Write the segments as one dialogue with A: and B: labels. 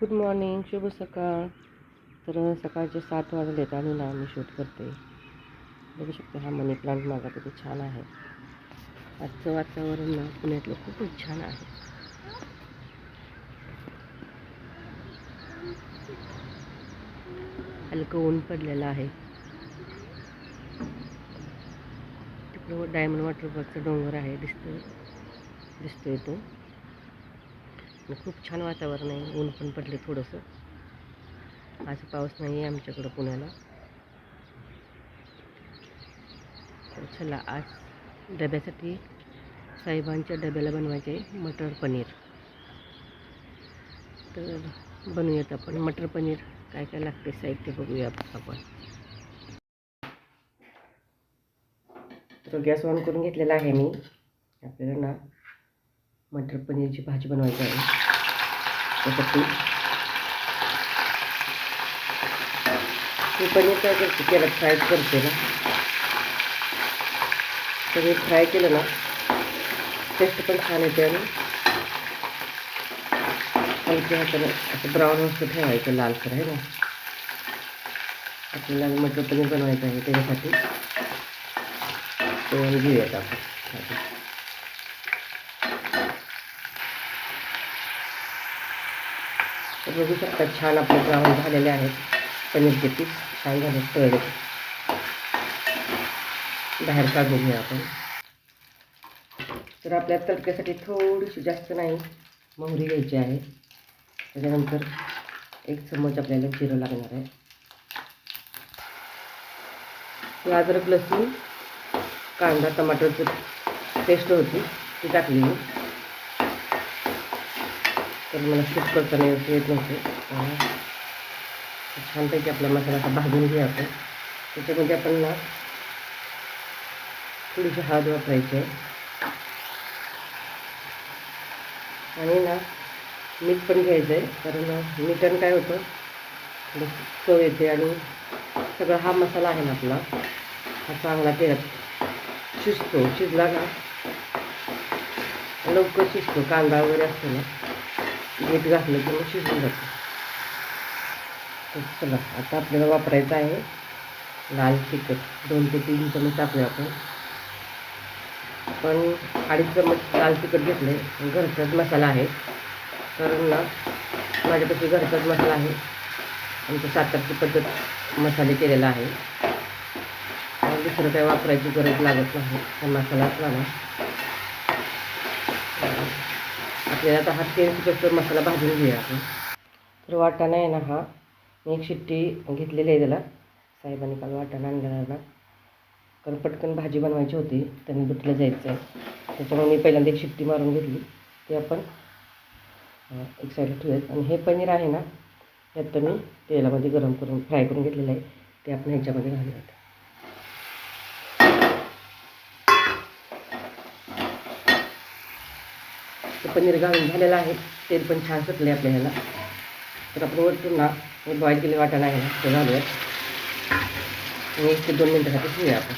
A: Good morning शुभ सकाळ. तर सकाळचे सात वाजलेत. आणि ना मी शूट करते. बघू शकते हा मनी प्लांट माझा किती छान आहे. आजचं वातावरण ना पुण्यातलं खूपच छान आहे. हलकं ऊन पडलेलं आहे. तिकडं डायमंड वॉटरपार्कचा डोंगर आहे. दिसतो दिसतोय तो. खूप छान वातावरण आहे. ऊन पण पडले थोडंसं. आज पाऊस नाही आहे आमच्याकडं पुण्याला. तर चला आज डब्यासाठी साहेबांच्या डब्याला बनवायचे मटर पनीर. तर बनवूयात आपण मटर पनीर. काय काय लागते साहित्य बघूया आपण. तर गॅस ऑन करून घेतलेला आहे मी. आपल्याला ना मटर पनीरची भाजी बनवायची आहे. त्यासाठी मी पनीर काय करते त्याला फ्राय करते ना. तर हे फ्राय केलं ना टेस्ट पण छान येते आणि हलक्या हाताने असं ब्राऊन वस्तू ठेवायचं लालसर आहे ना. आपल्याला मटर पनीर बनवायचं आहे त्याच्यासाठी. तो घेऊयात आपण. तर बघू शकता छान आपले ब्राऊन झालेले आहेत पनीरचे पीस छान झाले तळले. बाहेर काढून घेऊ आपण. तर आपल्या तडक्यासाठी थोडीशी जास्त नाही मोहरी घ्यायची आहे. त्याच्यानंतर एक चम्मच आपल्याला जिरं लागणार आहे. ते अद्रक लसूण कांदा टमाटरची पेस्ट होती ती टाकली मी. तर मला शूट करताना येत येत नव्हते छानपैकी आपला मसाला असा भाजून घेऊ आपण. त्याच्यामध्ये आपण ना थोडीशी हळद वापरायची आहे. आणि ना मीठ पण घ्यायचं आहे कारण मीठन काय होतं थोडं चव येते आणि सगळा हा मसाला आहे ना आपला हा चांगला तेलात शिजतो शिजला ना लवकर शिजतो कांदा वगैरे असतो ना. मीठ घातलं की मग शिजून जातं. तर चला आता आपल्याला वापरायचं आहे लाल तिखट. दोन ते तीन चमच टाकूया आपण. पण अडीच चमच लाल तिखट घेतलं आहे घरचाच मसाला आहे. कारण ना माझ्यापाशी घरचाच मसाला आहे. आमचं सातारची पद्धत मसाले केलेला आहे. दुसरं काही वापरायची गरज लागत नाही. हा मसाला लागला आपल्याला आता हा तेल मसाला भाजून घेऊया आपण. तर वाटाणा आहे ना हा. मी एक शिट्टी घेतलेली आहे त्याला. साहेबांनी काल वाटाणा आणलेला ना. कारण पटकन भाजी बनवायची होती. त्यांनी दुटलं जायचं आहे त्याच्यामुळे मी पहिल्यांदा एक शिट्टी मारून घेतली. ते आपण एक साईडला ठेवूयात. आणि हे पनीर आहे ना यात मी तेलामध्ये गरम करून फ्राय करून घेतलेलं आहे. ते आपण ह्याच्यामध्ये घालूयात. ते पनीर घालून झालेलं आहे. तेल पण छान सुटले आपल्या ह्याला तर आपण वरतून ना हे बॉईल केले वाटाणा आहे ते घालूया आणि एक ते दोन मिनटासाठी ठेवूया आपण.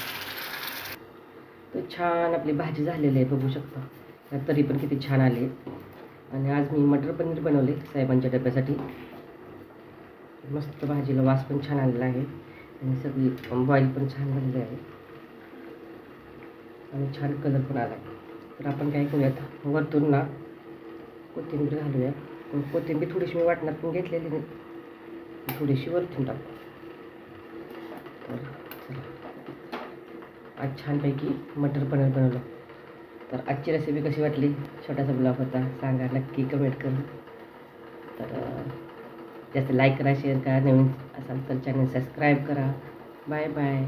A: तर छान आपली भाजी झालेली आहे बघू शकता. त्यात तरी पण किती छान आले. आणि आज मी मटर पनीर बनवले साहेबांच्या डब्यासाठी. मस्त भाजीला वास पण छान आलेला आहे. आणि सगळी बॉईल पण छान झालेली आहे. आणि छान कलर पण आला आहे तर आपण काय करूयात? वरतून ना कोथिंबीर घालूया पण कोथिंबीर थोडीशी मी वाटणार पण घेतलेली नाही. थोडीशी वरतून टाकू. तर चला. आज छानपैकी मटर पनीर बनवलं. तर आजची रेसिपी कशी वाटली? छोटासा ब्लॉग होता. सांगा नक्की कमेंट करून. तर जास्त लाईक करा शेअर करा. नवीन असाल तर चॅनल सबस्क्राईब करा. Bye bye